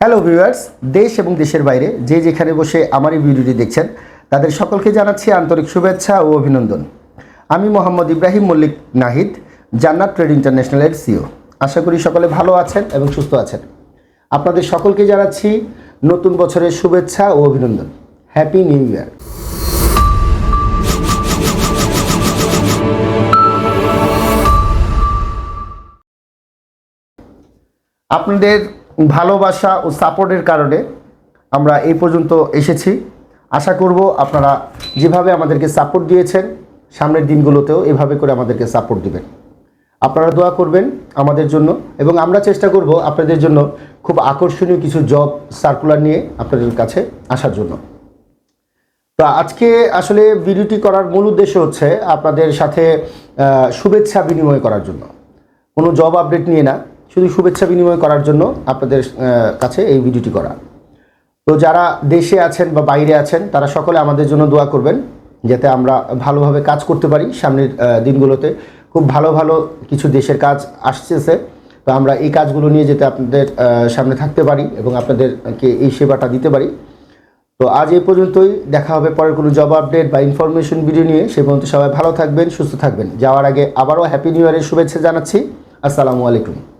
Hello viewers দেশ এবং দেশের বাইরে যে যেখানে বসে আমার এই ভিডিওটি দেখছেন, তাদের সকলকে জানাচ্ছি আন্তরিক শুভেচ্ছা ও অভিনন্দন। আমি মোহাম্মদ ইব্রাহিম মল্লিক নাহিদ, জান্নাত ট্রেড ইন্টারন্যাশনালের সিও। আশা করি সকলে ভালো আছেন এবং সুস্থ আছেন। আপনাদের সকলকে জানাচ্ছি নতুন বছরের শুভেচ্ছা ও অভিনন্দন। হ্যাপি নিউ ইয়ার আপনাদের ভালোবাসা ও সাপোর্টের কারণে আমরা এই পর্যন্ত এসেছি। আশা করব আপনারা যেভাবে আমাদেরকে সাপোর্ট দিয়েছেন, সামনের দিনগুলোতেও এভাবে করে আমাদেরকে সাপোর্ট দিবেন। আপনারা দোয়া করবেন আমাদের জন্য এবং আমরা চেষ্টা করব আপনাদের জন্য খুব আকর্ষণীয় কিছু জব সার্কুলার নিয়ে আপনাদের কাছে আসার জন্য। তো আজকে আসলে ভিডিওটি করার মূল উদ্দেশ্য হচ্ছে আপনাদের সাথে শুভেচ্ছা বিনিময় করার জন্য। কোনো জব আপডেট নিয়ে না। শুধু শুভেচ্ছা বিনিময় করার জন্য আপনাদের কাছে এই ভিডিওটি করা। তো যারা দেশে আছেন বা বাইরে আছেন, তারা সকলে আমাদের জন্য দোয়া করবেন, যাতে আমরা ভালোভাবে কাজ করতে পারি সামনের দিনগুলোতে। খুব ভালো ভালো কিছু দেশের কাজ আসতেছে, তো আমরা এই কাজগুলো নিয়ে যেতে আপনাদের সামনে থাকতে পারি এবং আপনাদেরকে এই সেবাটা দিতে পারি। তো আজ এই পর্যন্তই, দেখা হবে পরের কোনো জব আপডেট বা ইনফরমেশন ভিডিও নিয়ে। সে পর্যন্ত সবাই ভালো থাকবেন, সুস্থ থাকবেন। যাওয়ার আগে আবারও হ্যাপি নিউ ইয়ারের শুভেচ্ছা জানাচ্ছি। আসসালামু আলাইকুম।